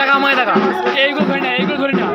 টাকা আমায় টাকা। এইগুলো ধরি না এইগুলো ধরি না।